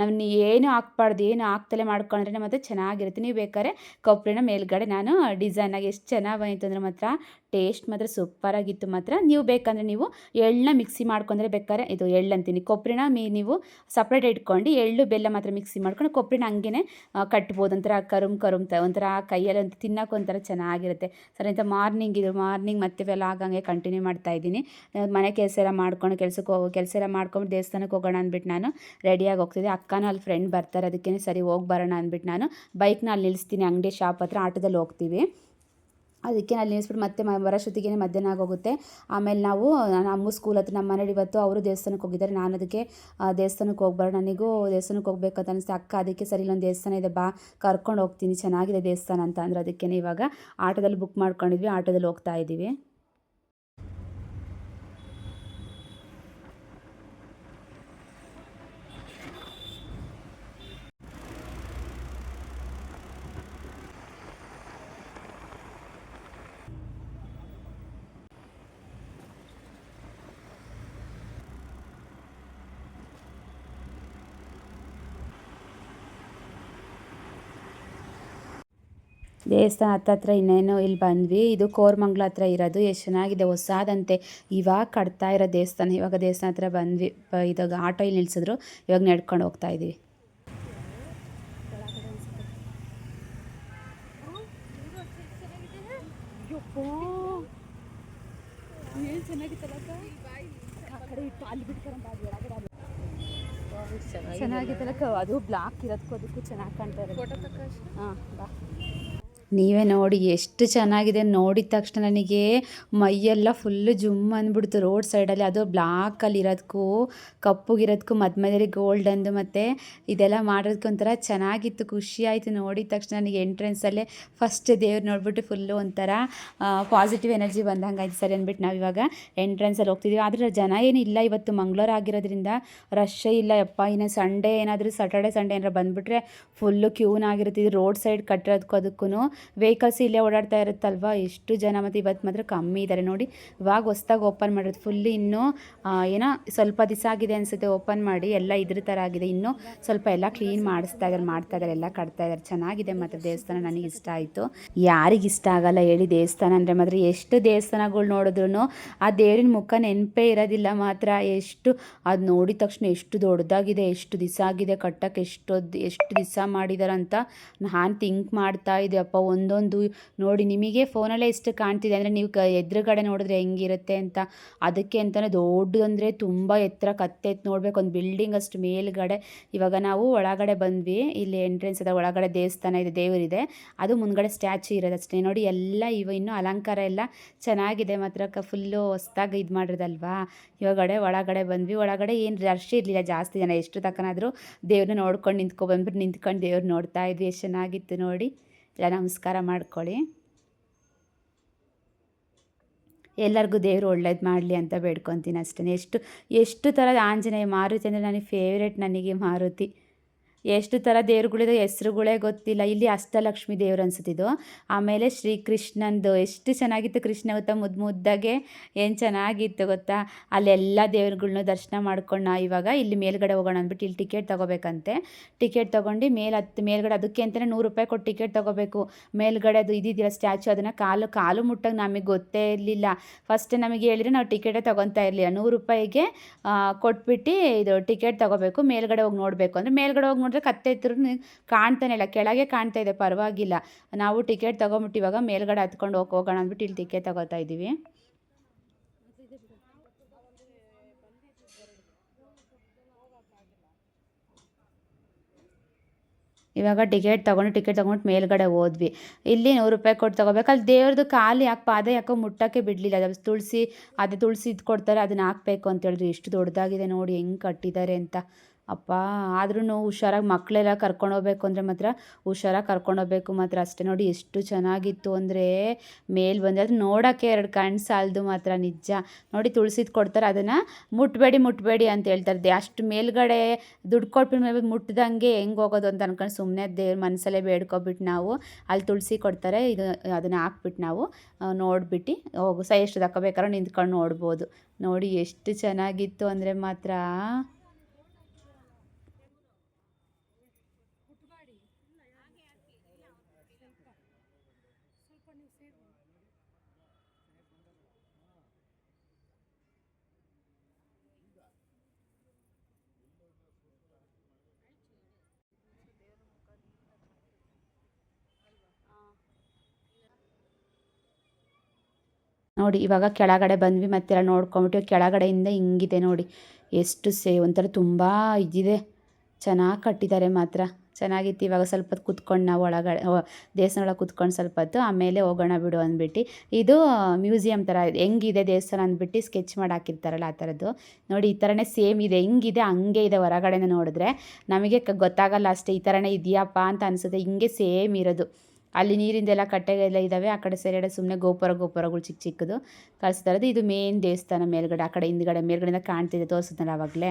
ನಾವು ಏನು ಹಾಕ್ಬಾರ್ದು, ಏನು ಹಾಕ್ತಲೇ ಮಾಡ್ಕೊಂಡ್ರೆ ಮತ್ತೆ ಚೆನ್ನಾಗಿರುತ್ತೆ. ನೀವು ಬೇಕಾದ್ರೆ ಕೊಬ್ಬರಿನ ಮೇಲ್ಗಡೆ ನಾನು ಡಿಸೈನಾಗಿ ಎಷ್ಟು ಚೆನ್ನಾಗಿ ಬಂದಿತ್ತು ಅಂದರೆ ಮಾತ್ರ ಟೇಸ್ಟ್ ಮಾತ್ರ ಸೂಪರಾಗಿತ್ತು ಮಾತ್ರ. ನೀವು ಬೇಕಂದರೆ ನೀವು ಎಳ್ಳನ್ನ ಮಿಕ್ಸಿ ಮಾಡ್ಕೊಂಡ್ರೆ ಬೇಕಾದ್ರೆ, ಇದು ಎಳ್ಳು ಅಂತೀನಿ. ಕೊಬ್ಬರಿನ ಮೀ ನೀವು ಸಪ್ರೇಟ್ ಇಟ್ಕೊಂಡು ಎಳ್ಳು, ಬೆಲ್ಲ ಮಾತ್ರ ಮಿಕ್ಸಿ ಮಾಡ್ಕೊಂಡು ಕೊಬ್ಬರಿನ ಹಂಗೆ ಕಟ್ಬೋದು. ಒಂಥರ ಕರುಮ್ ಕರುಮ್ ತ, ಒಂಥರ ಕೈಯಲ್ಲಿ ಒಂದು ತಿನ್ನೋಕೆ ಒಂಥರ ಚೆನ್ನಾಗಿರುತ್ತೆ. ಸರ್, ಅಂತ ಮಾರ್ನಿಂಗ್ ಇದು ಮಾರ್ನಿಂಗ್ ಮತ್ತೆ ಇವೆಲ್ಲ ಆಗಂಗೆ ಕಂಟಿನ್ಯೂ ಮಾಡ್ತಾ ಇದ್ದೀನಿ. ಮನೆ ಕೆಲಸ ಎಲ್ಲ ಮಾಡ್ಕೊಂಡು ಕೆಲಸಕ್ಕೆ ಹೋಗೋ, ಕೆಲಸ ಎಲ್ಲ ಮಾಡ್ಕೊಂಡು ದೇವಸ್ಥಾನಕ್ಕೆ ಹೋಗೋಣ ಅಂದ್ಬಿಟ್ಟು ನಾನು. ರೆಡಿಯಾಗಿ ಹೋಗ್ತಿದ್ದೆ. ಅಕ್ಕನ ಅಲ್ಲಿ ಫ್ರೆಂಡ್ ಬರ್ತಾರೆ. ಅದಕ್ಕೇ ಸರಿ ಹೋಗಿ ಬರೋಣ ಅಂದ್ಬಿಟ್ಟು ನಾನು. ಬೈಕ್ನ ಅಲ್ಲಿ ನಿಲ್ಲಿಸ್ತೀನಿ ಅಂಗಡಿ ಶಾಪ್ ಹತ್ರ ಆಟೋದಲ್ಲಿ ಹೋಗ್ತೀವಿ. ಅದಕ್ಕೆ ಅಲ್ಲಿ ನಿಲ್ಲಿಸ್ಬಿಟ್ಟು ಮತ್ತೆ ಬರೋಷ್ಟೊತ್ತಿಗೆ ಮಧ್ಯಾಹ್ನ ಆಗೋಗುತ್ತೆ. ಆಮೇಲೆ ನಾವು, ನಮ್ಮ ಸ್ಕೂಲ್ ಹತ್ರ, ನಮ್ಮ ಮನೇಲಿ ಇವತ್ತು ಅವರು ದೇವಸ್ಥಾನಕ್ಕೆ ಹೋಗಿದ್ದಾರೆ. ನಾನು ಅದಕ್ಕೆ ದೇವಸ್ಥಾನಕ್ಕೆ ಹೋಗ್ಬಾರ್ದು ನನಗೂ ದೇವಸ್ಥಾನಕ್ಕೆ ಹೋಗ್ಬೇಕಂತ ಅನಿಸ್ತು. ಅಕ್ಕ, ಅದಕ್ಕೆ ಸರಿ ಇಲ್ಲೊಂದು ದೇವಸ್ಥಾನ ಇದೆ, ಬಾ. ಕರ್ಕೊಂಡು ಹೋಗ್ತೀನಿ. ಚೆನ್ನಾಗಿದೆ ದೇವಸ್ಥಾನ ಅಂತ. ಅಂದ್ರೆ ಅದಕ್ಕೆ ಇವಾಗ ಆಟೋದಲ್ಲಿ ಬುಕ್ ಮಾಡ್ಕೊಂಡಿದ್ವಿ. ಆಟೋದಲ್ಲಿ ಹೋಗ್ತಾ ಇದ್ದೀವಿ. ದೇವಸ್ಥಾನ ಹತ್ತತ್ರ ಇನ್ನೇನು ಇಲ್ಲಿ ಬಂದ್ವಿ. ಇದು ಕೋರ್ಮಂಗ್ಲ ಹತ್ರ ಇರೋದು. ಎಷ್ಟು ಚೆನ್ನಾಗಿದೆ. ಹೊಸದಂತೆ ಇವಾಗ ಕಟ್ತಾ ಇರೋ ದೇವಸ್ಥಾನ. ಇವಾಗ ದೇವಸ್ಥಾನ ಹತ್ರ ಬಂದ್ವಿ. ಇದಾಗ ಆಟೋ ಇಲ್ಲಿ ನಿಲ್ಸಿದ್ರು. ಇವಾಗ ನಡ್ಕೊಂಡು ಹೋಗ್ತಾ ಇದ್ದೀವಿ ಚೆನ್ನಾಗಿತ್ತಲ್ಲ ಅದು ಬ್ಲಾಕ್ ಇರೋದಕ್ಕೂ ಅದಕ್ಕೂ ಚೆನ್ನಾಗಿ ಕಾಣ್ತಾ ಇರೋದು ಹಾಂ ಬಾ. ನೀವೇ ನೋಡಿ ಎಷ್ಟು ಚೆನ್ನಾಗಿದೆ ನೋಡಿದ ತಕ್ಷಣ ನನಗೆ ಮೈಯೆಲ್ಲ ಫುಲ್ಲು ಜುಮ್ ಅಂದ್ಬಿಡ್ತು. ರೋಡ್ ಸೈಡಲ್ಲಿ ಅದು ಬ್ಲಾಕಲ್ಲಿ ಇರೋದಕ್ಕೂ ಕಪ್ಪುಗಿರೋದಕ್ಕೂ ಮಧ್ಯ ಮಧ್ಯದಲ್ಲಿ ಗೋಲ್ಡಂದು ಮತ್ತು ಇದೆಲ್ಲ ಮಾಡೋದಕ್ಕೆ ಒಂಥರ ಚೆನ್ನಾಗಿತ್ತು. ಖುಷಿ ಆಯಿತು ನೋಡಿದ ತಕ್ಷಣ ನನಗೆ ಎಂಟ್ರೆನ್ಸಲ್ಲೇ ಫಸ್ಟ್ ದೇವ್ರು ನೋಡಿಬಿಟ್ಟು ಫುಲ್ಲು ಒಂಥರ ಪಾಸಿಟಿವ್ ಎನರ್ಜಿ ಬಂದಂಗೆ ಆಯ್ತು ಸರಿ ಅಂದ್ಬಿಟ್ಟು ನಾವು ಇವಾಗ ಎಂಟ್ರೆನ್ಸಲ್ಲಿ ಹೋಗ್ತಿದ್ದೀವಿ ಆದರೆ ಜನ ಏನಿಲ್ಲ ಇವತ್ತು ಮಂಗ್ಳೂರು ಆಗಿರೋದ್ರಿಂದ ರಶ್ಶೇ ಇಲ್ಲ. ಯಪ್ಪ, ಇನ್ನು ಸಂಡೇ ಏನಾದರೂ ಸ್ಯಾಟರ್ಡೆ ಸಂಡೇ ಏನಾರು ಬಂದುಬಿಟ್ರೆ ಫುಲ್ಲು ಇದು ರೋಡ್ ಸೈಡ್ ಕಟ್ಟಿರೋದಕ್ಕೂ ಅದಕ್ಕೂ ವೆಹಿಕಲ್ಸ್ ಇಲ್ಲೇ ಓಡಾಡ್ತಾ ಇರುತ್ತಲ್ವ? ಎಷ್ಟು ಜನ ಮತ್ತು ಇವತ್ತು ಮಾತ್ರ ಕಮ್ಮಿ ಇದ್ದಾರೆ ನೋಡಿ. ಇವಾಗ ಹೊಸ್ದಾಗಿ ಓಪನ್ ಮಾಡಿರೋದು. ಫುಲ್ ಇನ್ನೂ ಏನೋ ಸ್ವಲ್ಪ ದಿವಸ ಆಗಿದೆ ಅನಿಸುತ್ತೆ ಓಪನ್ ಮಾಡಿ. ಎಲ್ಲ ಇದ್ರ ಥರ ಆಗಿದೆ. ಇನ್ನೂ ಸ್ವಲ್ಪ ಎಲ್ಲ ಕ್ಲೀನ್ ಮಾಡಿಸ್ತಾ ಇದ್ದಾರೆ ಮಾಡ್ತಾ ಇದ್ದಾರೆ ಎಲ್ಲ ಕಟ್ತಾ ಇದ್ದಾರೆ ಚೆನ್ನಾಗಿದೆ ಮತ್ತು ದೇವಸ್ಥಾನ, ನನಗೆ ಇಷ್ಟ ಆಯಿತು. ಯಾರಿಗೆ ಇಷ್ಟ ಆಗಲ್ಲ ಹೇಳಿ ದೇವಸ್ಥಾನ ಅಂದರೆ ಮಾತ್ರ ಎಷ್ಟು ದೇವಸ್ಥಾನಗಳು ನೋಡಿದ್ರು ಆ ದೇವ್ರಿನ ಮುಖ ನೆನಪೇ ಇರೋದಿಲ್ಲ ಮಾತ್ರ. ಎಷ್ಟು, ಅದು ನೋಡಿದ ತಕ್ಷಣ ಎಷ್ಟು ದೊಡ್ಡದಾಗಿದೆ, ಎಷ್ಟು ದಿವಸ ಆಗಿದೆ ಕಟ್ಟಕ್ಕೆ ಎಷ್ಟೊದ್ದು ಎಷ್ಟು ದಿವಸ ಮಾಡಿದಾರಂತ ನಾನು ಥಿಂಕ್ ಮಾಡ್ತಾ ಇದ್ದೆ ಅಪ್ಪ ಒಂದೊಂದು ನೋಡಿ ನಿಮಗೆ ಫೋನಲ್ಲೇ ಇಷ್ಟು ಕಾಣ್ತಿದೆ ಅಂದರೆ ನೀವು ಕ ಎದುರುಗಡೆ ನೋಡಿದ್ರೆ ಹೆಂಗಿರುತ್ತೆ ಅಂತ. ಅದಕ್ಕೆ ಅಂತಲೇ ದೊಡ್ಡದಂದರೆ ತುಂಬ ಎತ್ತರ ಕತ್ತೆತ್ತು ನೋಡ್ಬೇಕು. ಒಂದು ಬಿಲ್ಡಿಂಗ್ ಅಷ್ಟು ಮೇಲ್ಗಡೆ. ಇವಾಗ ನಾವು ಒಳಗಡೆ ಬಂದ್ವಿ. ಇಲ್ಲಿ ಎಂಟ್ರೆನ್ಸ್ ಇದೆ. ಒಳಗಡೆ ದೇವಸ್ಥಾನ ಇದೆ, ದೇವರಿದೆ. ಅದು ಮುಂದ್ಗಡೆ ಸ್ಟ್ಯಾಚು ಇರೋದು ಅಷ್ಟೇ. ನೋಡಿ ಎಲ್ಲ ಇವ ಇನ್ನೂ ಅಲಂಕಾರ ಎಲ್ಲ ಚೆನ್ನಾಗಿದೆ ಮಾತ್ರ. ಕ ಫುಲ್ಲು ಹೊಸ್ದಾಗಿ ಇದು ಮಾಡಿರೋದಲ್ವಾ? ಇವಾಗಡೆ ಒಳಗಡೆ ಬಂದ್ವಿ. ಒಳಗಡೆ ಏನು ರಶ್ ಇರಲಿಲ್ಲ. ಜಾಸ್ತಿ ಜನ ಎಷ್ಟು ತಕ್ಕನಾದರೂ ದೇವ್ರನ್ನ ನೋಡ್ಕೊಂಡು ನಿಂತ್ಕೊ ಬಂದ್ಬಿಟ್ಟು ನಿಂತ್ಕೊಂಡು ದೇವ್ರು ನೋಡ್ತಾ ಇದ್ವಿ. ಎಷ್ಟು ಚೆನ್ನಾಗಿತ್ತು ನೋಡಿ. ಎಲ್ಲ ನಮಸ್ಕಾರ ಮಾಡ್ಕೊಳ್ಳಿ. ಎಲ್ಲರಿಗೂ ದೇವರು ಒಳ್ಳೇದು ಮಾಡಲಿ ಅಂತ ಬೇಡ್ಕೊತೀನಿ ಅಷ್ಟೇ ಎಷ್ಟು ಎಷ್ಟು ಥರದ ಆಂಜನೇಯ ಮಾರುತಿ ಅಂದರೆ ನನಗೆ ಫೇವ್ರೇಟ್ ನನಗೆ ಮಾರುತಿ. ಎಷ್ಟು ಥರ ದೇವ್ರುಗಳಿದೆ, ಹೆಸ್ರುಗಳೇ ಗೊತ್ತಿಲ್ಲ. ಇಲ್ಲಿ ಅಷ್ಟಲಕ್ಷ್ಮಿ ದೇವ್ರು ಅನಿಸುತ್ತಿದ್ದು ಆಮೇಲೆ ಶ್ರೀಕೃಷ್ಣಂದು ಎಷ್ಟು ಚೆನ್ನಾಗಿತ್ತು ಕೃಷ್ಣ ಗೊತ್ತಾ ಮುದ್ದು ಮುದ್ದಾಗೆ. ಏನು ಚೆನ್ನಾಗಿತ್ತು ಗೊತ್ತಾ? ಅಲ್ಲೆಲ್ಲ ದೇವ್ರುಗಳ್ನ ದರ್ಶನ ಮಾಡ್ಕೊಂಡು ನಾ ಇವಾಗ ಇಲ್ಲಿ ಮೇಲ್ಗಡೆ ಹೋಗೋಣ ಅಂದ್ಬಿಟ್ಟು ಇಲ್ಲಿ ಟಿಕೆಟ್ ತೊಗೋಬೇಕಂತೆ. ಟಿಕೆಟ್ ತೊಗೊಂಡು ಮೇಲೆ ಹತ್ತು ಮೇಲ್ಗಡೆ ಅದಕ್ಕೆ ಅಂತಲೇ ನೂರು ರೂಪಾಯಿ ಕೊಟ್ಟು ಟಿಕೆಟ್ ತೊಗೋಬೇಕು. ಮೇಲ್ಗಡೆ ಅದು ಇದಿದ್ದಿಲ್ಲ ಸ್ಟ್ಯಾಚು ಅದನ್ನು ಕಾಲು ಕಾಲು ಮುಟ್ಟಂಗೆ ನಮಗೆ ಗೊತ್ತೇ ಇರಲಿಲ್ಲ. ಫಸ್ಟ್ ನಮಗೆ ಹೇಳಿದ್ರೆ ನಾವು ಟಿಕೆಟೇ ತೊಗೊತಾ ಇರಲಿಲ್ಲ. ನೂರು ರೂಪಾಯಿಗೆ ಕೊಟ್ಬಿಟ್ಟು ಇದು ಟಿಕೆಟ್ ತೊಗೋಬೇಕು. ಮೇಲ್ಗಡೆ ಹೋಗಿ ನೋಡಬೇಕು. ಅಂದರೆ ಮೇಲ್ಗಡೆ ಹೋಗಿ ನೋಡಿದ್ರೆ ಕತ್ತೆ ಇದ್ರು ಕಾಣ್ತಾನೆ ಇಲ್ಲ. ಕೆಳಗೆ ಕಾಣ್ತಾ ಇದೆ, ಪರವಾಗಿಲ್ಲ. ನಾವು ಟಿಕೆಟ್ ತೊಗೊಂಬಿಟ್ಟು ಇವಾಗ ಮೇಲ್ಗಡೆ ಹತ್ಕೊಂಡು ಹೋಗಿ, ಹೋಗೋಣ ಅಂದ್ಬಿಟ್ಟು ಇಲ್ಲಿ ಟಿಕೆಟ್ ತಗೋತಾ ಇದ್ದೀವಿ. ಇವಾಗ ಟಿಕೆಟ್ ತೊಗೊಂಡು ಟಿಕೆಟ್ ತೊಗೊಂಡು ಮೇಲ್ಗಡೆ ಹೋದ್ವಿ. ಇಲ್ಲಿ ನೂರು ರೂಪಾಯಿ ಕೊಟ್ಟು ತೊಗೋಬೇಕು. ಅಲ್ಲಿ ದೇವ್ರದ್ದು ಕಾಲು ಯಾಕೆ, ಪಾದ ಯಾಕೋ ಮುಟ್ಟಕ್ಕೆ ಬಿಡಲಿಲ್ಲ. ಅದು ತುಳಸಿ ಅದು ತುಳಸಿ ಇದು ಕೊಡ್ತಾರೆ ಅದನ್ನ ಹಾಕ್ಬೇಕು ಅಂತ ಹೇಳಿದ್ರು. ಎಷ್ಟು ದೊಡ್ಡದಾಗಿದೆ ನೋಡಿ, ಹೆಂಗೆ ಕಟ್ಟಿದ್ದಾರೆ ಅಂತ. ಅಪ್ಪ ಆದ್ರೂ ಹುಷಾರಾಗಿ ಮಕ್ಕಳೆಲ್ಲ ಕರ್ಕೊಂಡು ಹೋಗ್ಬೇಕು ಅಂದರೆ ಮಾತ್ರ ಹುಷಾರಾಗಿ ಕರ್ಕೊಂಡು ಹೋಗ್ಬೇಕು ಮಾತ್ರ. ಅಷ್ಟೇ ನೋಡಿ ಎಷ್ಟು ಚೆನ್ನಾಗಿತ್ತು ಅಂದರೆ ಮೇಲೆ ಬಂದರೆ ಅದು ನೋಡೋಕ್ಕೆ ಎರಡು ಕಣ್ಣು ಸಾಲದು ಮಾತ್ರ ನಿಜ. ನೋಡಿ ತುಳಸಿದು ಕೊಡ್ತಾರೆ, ಅದನ್ನು ಮುಟ್ಟಬೇಡಿ ಮುಟ್ಟಬೇಡಿ ಅಂತ ಹೇಳ್ತಾರೆ. ಅಷ್ಟು ಮೇಲ್ಗಡೆ ದುಡ್ಡು ಕೊಟ್ಬಿಟ್ಟು ಮೇಲೆ ಮುಟ್ಟದಂಗೆ ಹೆಂಗೆ ಹೋಗೋದು ಅಂತ ಅನ್ಕೊಂಡು ಸುಮ್ಮನೆ ದೇವ್ರ ಮನಸಲ್ಲೇ ಬೇಡ್ಕೊಬಿಟ್ಟು ನಾವು ಅಲ್ಲಿ ತುಳಸಿ ಕೊಡ್ತಾರೆ, ಇದು ಅದನ್ನು ಹಾಕ್ಬಿಟ್ಟು ನಾವು ನೋಡ್ಬಿಟ್ಟು ಹೋಗು. ಸೈ ಎಷ್ಟು ದಕ್ಕ ಬೇಕಾದ್ರೂ ನಿಂತ್ಕೊಂಡು ನೋಡ್ಬೋದು. ನೋಡಿ ಎಷ್ಟು ಚೆನ್ನಾಗಿತ್ತು ಅಂದರೆ ಮಾತ್ರ. ನೋಡಿ, ಇವಾಗ ಕೆಳಗಡೆ ಬಂದ್ವಿ, ಮತ್ತೆಲ್ಲ ನೋಡ್ಕೊಂಬಿಟ್ಟು ಕೆಳಗಡೆಯಿಂದ ಹಿಂಗಿದೆ ನೋಡಿ. ಎಷ್ಟು ಸೇ ಒಂಥರ ತುಂಬ ಇದಿದೆ. ಚೆನ್ನಾಗಿ ಕಟ್ಟಿದ್ದಾರೆ ಮಾತ್ರ. ಚೆನ್ನಾಗಿತ್ತು, ಇವಾಗ ಸ್ವಲ್ಪ ಕುತ್ಕೊಂಡು ನಾವು ಒಳಗಡೆ ದೇವಸ್ಥಾನ ಒಳಗೆ ಕುತ್ಕೊಂಡು ಸ್ವಲ್ಪ ಹೊತ್ತು ಆಮೇಲೆ ಹೋಗೋಣ ಬಿಡು ಅಂದ್ಬಿಟ್ಟು. ಇದು ಮ್ಯೂಸಿಯಂ ಥರ ಇದೆ. ಹೆಂಗಿದೆ ದೇವಸ್ಥಾನ ಅಂದ್ಬಿಟ್ಟು ಸ್ಕೆಚ್ ಮಾಡಿ ಹಾಕಿರ್ತಾರಲ್ಲ ಆ ಥರದ್ದು. ನೋಡಿ, ಈ ಥರನೇ ಸೇಮ್ ಇದೆ. ಹೆಂಗಿದೆ, ಹಂಗೆ ಇದೆ ಹೊರಗಡೆನ ನೋಡಿದ್ರೆ. ನಮಗೆ ಗೊತ್ತಾಗಲ್ಲ ಅಷ್ಟೇ, ಈ ಥರನೇ ಇದೆಯಪ್ಪ ಅಂತ ಅನಿಸುತ್ತೆ. ಹಿಂಗೆ ಸೇಮ್ ಇರೋದು. ಅಲ್ಲಿ ನೀರಿಂದೆಲ್ಲ ಕಟ್ಟೆಗೆಲ್ಲ ಇದ್ದಾವೆ ಆ ಕಡೆ ಸೈಡೆ ಸುಮ್ಮನೆ ಗೋಪುರ, ಗೋಪುರಗಳು ಚಿಕ್ಕ ಚಿಕ್ಕದು. ಕಳಿಸ್ತಾ ಇರೋದು ಇದು ಮೇನ್ ದೇವಸ್ಥಾನ ಮೇಲ್ಗಡೆ, ಆ ಕಡೆ ಹಿಂದ್ಗಡೆ ಮೇಲ್ಗಡೆಯಿಂದ ಕಾಣ್ತಿದೆ ತೋರಿಸಿದ್ನಲ್ಲ ಆವಾಗಲೇ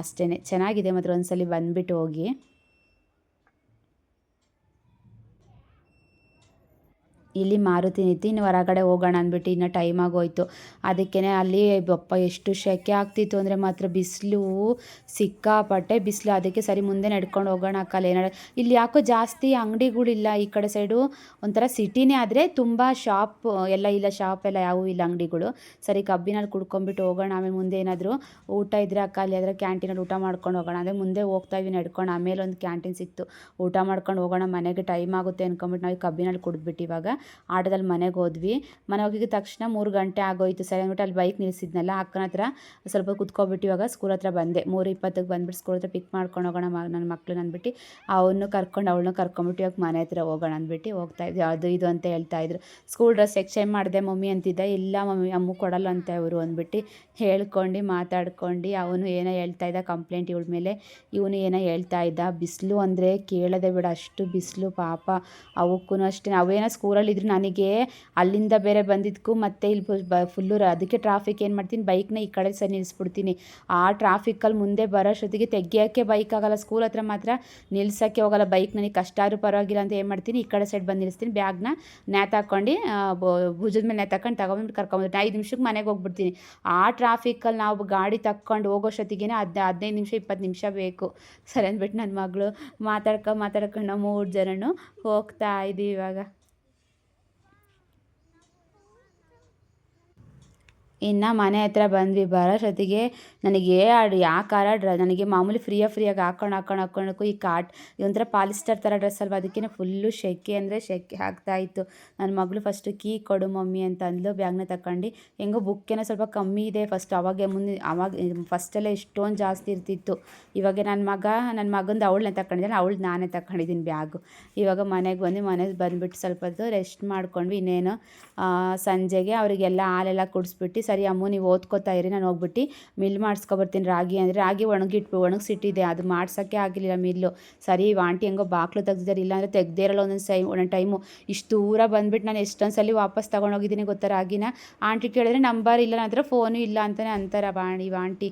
ಅಷ್ಟೇ ಚೆನ್ನಾಗಿದೆ ಮಾತ್ರ ಒಂದ್ಸಲಿ ಬಂದುಬಿಟ್ಟು ಹೋಗಿ. ಇಲ್ಲಿ ಮಾರುತಿ ನಿಂತು ಇನ್ನು ಹೊರಗಡೆ ಹೋಗೋಣ ಅಂದ್ಬಿಟ್ಟು ಇನ್ನು ಟೈಮ್ ಆಗೋಯ್ತು. ಅದಕ್ಕೇ ಅಲ್ಲಿ ಬಪ್ಪ ಎಷ್ಟು ಸೆಕೆ ಆಗ್ತಿತ್ತು ಅಂದರೆ ಮಾತ್ರ ಬಿಸಿಲು ಸಿಕ್ಕಾಪಟ್ಟೆ ಬಿಸಿಲು. ಅದಕ್ಕೆ ಸರಿ ಮುಂದೆ ನಡ್ಕೊಂಡು ಹೋಗೋಣ ಅಕ್ಕಲ್ಲ ಏನಾರ ಇಲ್ಲಿ ಯಾಕೋ ಜಾಸ್ತಿ ಅಂಗಡಿಗಳಿಲ್ಲ ಈ ಕಡೆ ಸೈಡು ಒಂಥರ ಸಿಟಿನೇ ಆದರೆ ತುಂಬ ಶಾಪ್ ಎಲ್ಲ ಇಲ್ಲ ಶಾಪ್ ಎಲ್ಲ ಯಾವೂ ಇಲ್ಲ ಅಂಗಡಿಗಳು. ಸರಿ, ಕಬ್ಬಿನಲ್ಲಿ ಕುಡ್ಕೊಂಡ್ಬಿಟ್ಟು ಹೋಗೋಣ. ಆಮೇಲೆ ಮುಂದೆ ಏನಾದರೂ ಊಟ ಇದ್ದರೆ ಅಕ್ಕ, ಅಲ್ಲಿ ಆದರೆ ಕ್ಯಾಂಟೀನಲ್ಲಿ ಊಟ ಮಾಡ್ಕೊಂಡು ಹೋಗೋಣ. ಅಂದರೆ ಮುಂದೆ ಹೋಗ್ತಾ ಇದ್ವಿ, ನಡ್ಕೊಂಡು ಆಮೇಲೆ ಒಂದು ಕ್ಯಾಂಟೀನ್ ಸಿಕ್ತು. ಊಟ ಮಾಡ್ಕೊಂಡು ಹೋಗೋಣ, ಮನೆಗೆ ಟೈಮ್ ಆಗುತ್ತೆ ಅಂದ್ಕೊಂಬಿಟ್ಟು ನಾವು ಕಬ್ಬಿನಲ್ಲಿ ಕುಡಿದ್ಬಿಟ್ಟು ಇವಾಗ ಆಟೋದಲ್ಲಿ ಮನೆಗೆ ಹೋದ್ವಿ. ಮನೆ ಹೋಗಿದ ತಕ್ಷಣ ಮೂರು ಗಂಟೆ ಆಗೋಯ್ತು ಸರಿ. ಅಂದ್ಬಿಟ್ಟು ಅಲ್ಲಿ ಬೈಕ್ ನಿಲ್ಲಿಸಿದ್ನಲ್ಲ ಅಕ್ಕನ ಹತ್ರ ಸ್ವಲ್ಪ ಕುತ್ಕೊಬಿಟ್ಟು ಇವಾಗ ಸ್ಕೂಲ್ ಹತ್ರ ಬಂದೆ. ಮೂರು ಇಪ್ಪತ್ತಕ್ಕೆ ಬಂದ್ಬಿಟ್ಟು ಸ್ಕೂಲ್ ಹತ್ರ ಪಿಕ್ ಮಾಡ್ಕೊಂಡು ಹೋಗೋಣ ನನ್ನ ಮಕ್ಳನ್ನ ಅಂದ್ಬಿಟ್ಟು ಅವನು ಕರ್ಕೊಂಡು ಅವಳನ್ನ ಕರ್ಕೊಂಬಿಟ್ಟು ಇವಾಗ ಮನೆ ಹತ್ರ ಹೋಗೋಣ ಅಂದ್ಬಿಟ್ಟು ಹೋಗ್ತಾ ಇದ್ವಿ. ಅದು ಇದು ಅಂತ ಹೇಳ್ತಾ ಇದ್ರು. ಸ್ಕೂಲ್ ಡ್ರೆಸ್ ಎಕ್ಸ್ಚೇಂಜ್ ಮಾಡಿದೆ, ಮಮ್ಮಿ ಅಂತಿದ್ದೆ. ಇಲ್ಲ ಮಮ್ಮಿ, ಅಮ್ಮ ಕೊಡಲ್ಲ ಅಂತ ಇವರು ಅಂದ್ಬಿಟ್ಟು ಹೇಳ್ಕೊಂಡು ಮಾತಾಡ್ಕೊಂಡು ಅವನು ಏನೋ ಹೇಳ್ತಾ ಇದ್ದ ಕಂಪ್ಲೇಂಟ್ ಇವಳ ಮೇಲೆ. ಇವನು ಏನೋ ಹೇಳ್ತಾ ಇದ್ದ, ಬಿಸಿಲು ಅಂದರೆ ಕೇಳದೆ ಬಿಡ, ಅಷ್ಟು ಬಿಸಿಲು ಪಾಪ. ಅವಕ್ಕೂ ಅಷ್ಟೇ. ಅವೇನೋ ಸ್ಕೂಲಲ್ಲಿ ಇದ್ರು ನನಗೆ, ಅಲ್ಲಿಂದ ಬೇರೆ ಬಂದಿದ್ದಕ್ಕೂ ಮತ್ತೆ ಇಲ್ಲಿ ಬ ಫುಲ್ಲು ಅದಕ್ಕೆ ಟ್ರಾಫಿಕ್ ಏನು ಮಾಡ್ತೀನಿ ಬೈಕ್ನ ಈ ಕಡೆ ಸರಿ ನಿಲ್ಲಿಸ್ಬಿಡ್ತೀನಿ ಆ ಟ್ರಾಫಿಕ್ಕಲ್ಲಿ ಮುಂದೆ ಬರೋಷ್ಟೊತ್ತಿಗೆ ತೆಗಿಯೋಕ್ಕೆ ಬೈಕ್ ಆಗೋಲ್ಲ ಸ್ಕೂಲ್ ಹತ್ರ ಮಾತ್ರ ನಿಲ್ಸೋಕ್ಕೆ ಹೋಗಲ್ಲ ಬೈಕ್ ನನಗೆ ಕಷ್ಟ ಆದರೂ ಪರವಾಗಿಲ್ಲ ಅಂತ ಏನು ಮಾಡ್ತೀನಿ, ಈ ಕಡೆ ಸೈಡ್ ಬಂದು ನಿಲ್ಲಿಸ್ತೀನಿ ಬ್ಯಾಗ್ನ ನೇತಾಕೊಂಡು ಭುಜದ ಮೇಲೆ ನೇತಾಕೊಂಡು ತಗೊಂಡ್ಬಿಟ್ಟು ಕರ್ಕೊಂಬಂದು ಐದು ನಿಮಿಷಕ್ಕೆ ಮನೆಗೆ ಹೋಗ್ಬಿಡ್ತೀನಿ. ಆ ಟ್ರಾಫಿಕ್ಕಲ್ಲಿ ನಾವು ಗಾಡಿ ತಕ್ಕೊಂಡು ಹೋಗೋಷ್ಟೊತ್ತಿಗೆ ಹದ್ ಹದಿನೈದು ನಿಮಿಷ, ಇಪ್ಪತ್ತು ನಿಮಿಷ ಬೇಕು. ಸರಿ ಅಂದ್ಬಿಟ್ಟು ನನ್ನ ಮಗಳು ಮಾತಾಡ್ಕೊ ಮಾತಾಡ್ಕೊಂಡು ಮೂರು ಜನನು ಹೋಗ್ತಾ ಇದ್ದೀವಿ ಇವಾಗ. ಇನ್ನು ಮನೆ ಹತ್ರ ಬಂದ್ವಿ ಬರೋಷ್ಟೊತ್ತಿಗೆ ನನಗೆ ಅದು ಯಾಕಾರ ಡ್ರ, ನನಗೆ ಮಾಮೂಲಿ ಫ್ರೀಯಾಗಿ ಫ್ರೀಯಾಗಿ ಹಾಕೊಂಡು ಹಾಕೊಂಡು ಹಾಕ್ಕೊಳ್ಳೋಕ್ಕೂ ಈ ಕಾಟ್ ಒಂಥರ ಪಾಲಿಸ್ಟರ್ ಥರ ಡ್ರೆಸ್ ಅಲ್ವಾ ಅದಕ್ಕೆ ಫುಲ್ಲು ಸೆಕೆ ಅಂದರೆ ಶೆಕೆ ಆಗ್ತಾ ಇತ್ತು. ನನ್ನ ಮಗಳು ಫಸ್ಟು ಕೀ ಕೊಡು ಮಮ್ಮಿ ಅಂತ ಅಂದ್ಲು, ಬ್ಯಾಗ್ನ ತಗೊಂಡು ಹೆಂಗೋ ಬುಕ್ಕೇನೋ ಸ್ವಲ್ಪ ಕಮ್ಮಿ ಇದೆ ಫಸ್ಟ್ ಅವಾಗೆ ಮುಂದೆ, ಅವಾಗ ಫಸ್ಟಲ್ಲೇ ಎಷ್ಟೊಂದು ಜಾಸ್ತಿ ಇರ್ತಿತ್ತು. ಇವಾಗ ನನ್ನ ಮಗ ನನ್ನ ಮಗಂದು ಅವಳನ್ನ ತಗೊಂಡಿದ್ದಾನೆ ಅವಳು ನಾನೇ ತಗೊಂಡಿದ್ದೀನಿ ಬ್ಯಾಗು. ಇವಾಗ ಮನೆಗೆ ಬಂದು, ಮನೆಗೆ ಬಂದುಬಿಟ್ಟು ಸ್ವಲ್ಪ ರೆಸ್ಟ್ ಮಾಡ್ಕೊಂಡ್ವಿ ಇನ್ನೇನು. ಸಂಜೆಗೆ ಅವರಿಗೆಲ್ಲ ಹಾಲೆಲ್ಲ ಕುಡಿಸ್ಬಿಟ್ಟು ಸರಿ ಅಮ್ಮ, ನೀವು ಓದ್ಕೋತಾ ಇರಿ, ನಾನು ಹೋಗ್ಬಿಟ್ಟು ಮಿಲ್ ಮಾಡಿಸ್ಕೊಬರ್ತೀನಿ ರಾಗಿ ಅಂದರೆ, ರಾಗಿ ಒಣಗಿಟ್ಬಿ ಒಣಗಿಸಿಟ್ಟಿದೆ, ಅದು ಮಾಡ್ಸೋಕ್ಕೆ ಆಗಲಿಲ್ಲ ಮಿಲ್ಲು. ಸರಿ ಆಂಟಿ ಹೆಂಗೋ ಬಾಕ್ಲು ತೆಗ್ದಿದ್ದಾರೆ, ಇಲ್ಲಾಂದರೆ ತೆಗ್ದೇ ಇರಲ್ಲ ಒಂದೊಂದು ಸೈ, ಒಂದೊಂದು ಟೈಮು ಇಷ್ಟು ದೂರ ಬಂದುಬಿಟ್ಟು ನಾನು ಎಷ್ಟೊಂದು ಸಲ ವಾಪಸ್ ತೊಗೊಂಡೋಗಿದ್ದೀನಿ ಗೊತ್ತಾ ರಾಗಿನ? ಆಂಟಿ ಕೇಳಿದ್ರೆ ನಂಬರ್ ಇಲ್ಲ ನನ್ನ ಫೋನು ಇಲ್ಲ ಅಂತಲೇ ಅಂತಾರೆ ಬಾಣಿ ಆಂಟಿ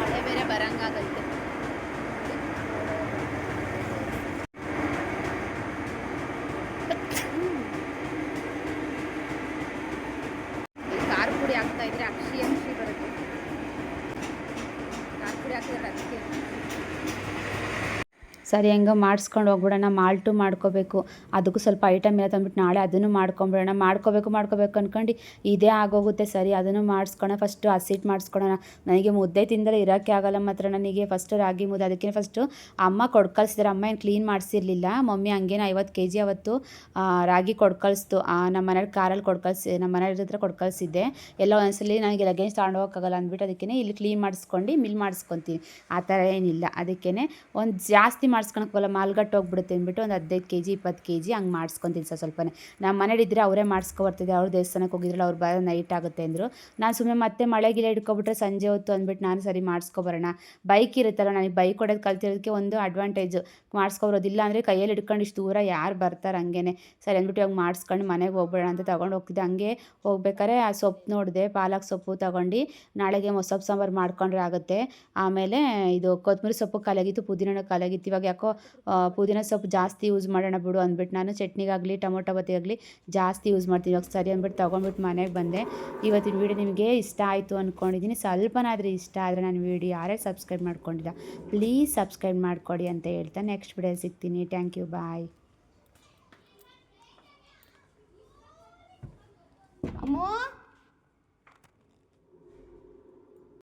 ಮಳೆ ಬೇರೆ ಬರಂಗಾಗತ್ತೆ ಖಾರ ಪುಡಿ ಹಾಕ್ತಾ ಇದ್ರೆ ಅಕ್ಷಿ ಅಕ್ಷಿ ಬರುತ್ತೆ ಖಾರ ಪುಡಿ ಹಾಕಿದ್ರೆ ಅದಕ್ಕೆ ಸರಿ, ಹಂಗೆ ಮಾಡಿಸ್ಕೊಂಡು ಹೋಗ್ಬಿಡೋಣ, ಮಾಲ್ಟು ಮಾಡ್ಕೋಬೇಕು. ಅದಕ್ಕೂ ಸ್ವಲ್ಪ ಐಟಮ್ ಎಲ್ಲ ತಂದ್ಬಿಟ್ಟು ನಾಳೆ ಅದನ್ನು ಮಾಡ್ಕೊಂಬಿಡೋಣ. ಮಾಡ್ಕೋಬೇಕು ಮಾಡ್ಕೋಬೇಕು ಅಂದ್ಕೊಂಡು ಇದೇ ಆಗೋಗುತ್ತೆ. ಸರಿ, ಅದನ್ನು ಮಾಡಿಸ್ಕೊಳ ಫಸ್ಟು ಹಸಿಟ್ಟು ಮಾಡಿಸ್ಕೊಳೋಣ. ನನಗೆ ಮುದ್ದೆ ತಿಂದರೆ ಇರೋಕ್ಕೆ ಆಗಲ್ಲ ಮಾತ್ರ. ನನಗೆ ಫಸ್ಟು ರಾಗಿ ಮುದ್ದೆ, ಅದಕ್ಕೆ ಫಸ್ಟು ಅಮ್ಮ ಕೊಟ್ಟು ಅಮ್ಮ ಏನು ಕ್ಲೀನ್ ಮಾಡಿಸಿರ್ಲಿಲ್ಲ. ಮಮ್ಮಿ ಹಂಗೇನು ಐವತ್ತು ಕೆ ಜಿ ಅವತ್ತು ರಾಗಿ ಕೊಡ್ಕಳಿಸ್ತು. ಕಳಿಸ್ತು ನಮ್ಮ ಮನೇಲಿ ಕಾರಲ್ಲಿ ಕೊಡ್ಕಳ್ಸಿ ಕಳಿಸಿ ನಮ್ಮ ಮನೆಯವ್ರ ಹತ್ರ ಕೊಡ್ಕಳಿಸಿದ್ದೆ. ಎಲ್ಲ ಒಂದ್ಸಲಿ ನನಗೆ ಲಗೇಜ್ ತಗೊಂಡು ಹೋಗೋಕ್ಕಾಗಲ್ಲ ಅಂದ್ಬಿಟ್ಟು ಅದಕ್ಕೆ ಇಲ್ಲಿ ಕ್ಲೀನ್ ಮಾಡಿಸ್ಕೊಂಡು, ಮಿಲ್ ಮಾಡಿಸ್ಕೊತೀನಿ. ಆ ಥರ ಏನಿಲ್ಲ. ಅದಕ್ಕೇ ಒಂದು ಜಾಸ್ತಿ ಮಾಡಿ ಮಾಡಿಸ್ಕೊಳಕ್ವಲ್ಲ ಮಾಲ್ಗಟ್ಟು ಹೋಗ್ಬಿಡುತ್ತೆ ಅಂದ್ಬಿಟ್ಟು ಒಂದು ಹದಿನೈದು ಕೆ ಜಿ ಇಪ್ಪತ್ತು ಕೆ ಜಿ ಹಂಗೆ ಮಾಡಿಸ್ಕೊತೀನಿ ಸರ್ ಸ್ವಲ್ಪನೇ. ನಮ್ಮ ಮನೇಲಿದ್ದರೆ ಅವರೇ ಮಾಡಿಸ್ಕೊ ಬರ್ತಿದ್ದೆ ಅವ್ರು ದೇವಸ್ಥಾನಕ್ಕೆ ಹೋಗಿದ್ರಲ್ಲ, ಅವ್ರು ಬರೋ ನೈಟ್ ಆಗುತ್ತೆ ಅಂದರು. ನಾನು ಸುಮ್ಮನೆ ಮತ್ತೆ ಮಳೆ ಗಿಳೆ ಇಟ್ಕೊಬಿಟ್ರೆ ಸಂಜೆ ಹೊತ್ತು ಅಂದ್ಬಿಟ್ಟು ನಾನು ಸರಿ ಮಾಡಿಸ್ಕೊಬರೋಣ ಬೈಕ್ ಇರುತ್ತಲ್ಲ, ನನಗೆ ಬೈಕ್ ಹೊಡೆದು ಕಲ್ತಿರೋದಕ್ಕೆ ಒಂದು ಅಡ್ವಾಂಟೇಜು ಮಾಡಿಸ್ಕೊಬರೋದಿಲ್ಲ ಅಂದರೆ ಕೈಯಲ್ಲಿ ಹಿಡ್ಕೊಂಡು ಇಷ್ಟು ದೂರ ಯಾರು ಬರ್ತಾರೆ ಹಂಗೇನೆ. ಸರಿ ಅಂದ್ಬಿಟ್ಟು ಇವಾಗ ಮಾಡಿಸ್ಕೊಂಡು ಮನೆಗೆ ಹೋಗ್ಬೇಡ ಅಂತ ತೊಗೊಂಡು ಹೋಗ್ತಿದ್ದೆ. ಹಂಗೆ ಹೋಗ್ಬೇಕಾರೆ ಆ ಸೊಪ್ಪು ನೋಡಿದೆ, ಪಾಲಕ್ ಸೊಪ್ಪು ತೊಗೊಂಡು ನಾಳೆಗೆ ಮೊಸಪ್ಪು ಸಾಂಬಾರು ಮಾಡ್ಕೊಂಡ್ರೆ ಆಗುತ್ತೆ. ಆಮೇಲೆ ಇದು ಕೊತ್ತಂಬರಿ ಸೊಪ್ಪು ಕಲಗಿತ್ತು ಪುದೀನ ಕಾಲಾಗಿತ್ತು, ಇವಾಗ ಯಾಕೋ ಪುದೀನ ಸೊಪ್ಪು ಜಾಸ್ತಿ ಯೂಸ್ ಮಾಡೋಣ ಬಿಡು ಅಂದ್ಬಿಟ್ಟು ನಾನು ಚಟ್ನಿಗಾಗಲಿ, ಟೊಮೊಟೊ ಬತ್ತಿಗಾಗಲಿ ಜಾಸ್ತಿ ಯೂಸ್ ಮಾಡ್ತೀನಿ. ಇವಾಗ ಸರಿ ಅಂದ್ಬಿಟ್ಟು ತೊಗೊಂಡ್ಬಿಟ್ಟು ಮನೆಗೆ ಬಂದೆ. ಇವತ್ತಿನ ವೀಡಿಯೋ ನಿಮಗೆ ಇಷ್ಟ ಆಯಿತು ಅಂದ್ಕೊಂಡಿದ್ದೀನಿ ಸ್ವಲ್ಪನಾದರೂ ಇಷ್ಟ ಆದರೆ ನಾನು ವೀಡಿಯೋ ಯಾರೇ ಸಬ್ಸ್ಕ್ರೈಬ್ ಮಾಡ್ಕೊಂಡಿಲ್ಲ ಪ್ಲೀಸ್ ಸಬ್ಸ್ಕ್ರೈಬ್ ಮಾಡಿಕೊಡಿ ಅಂತ ಹೇಳ್ತಾ ನೆಕ್ಸ್ಟ್ ವಿಡಿಯೋ ಸಿಗ್ತೀನಿ. Thank you bye ಅಮ್ಮೋ?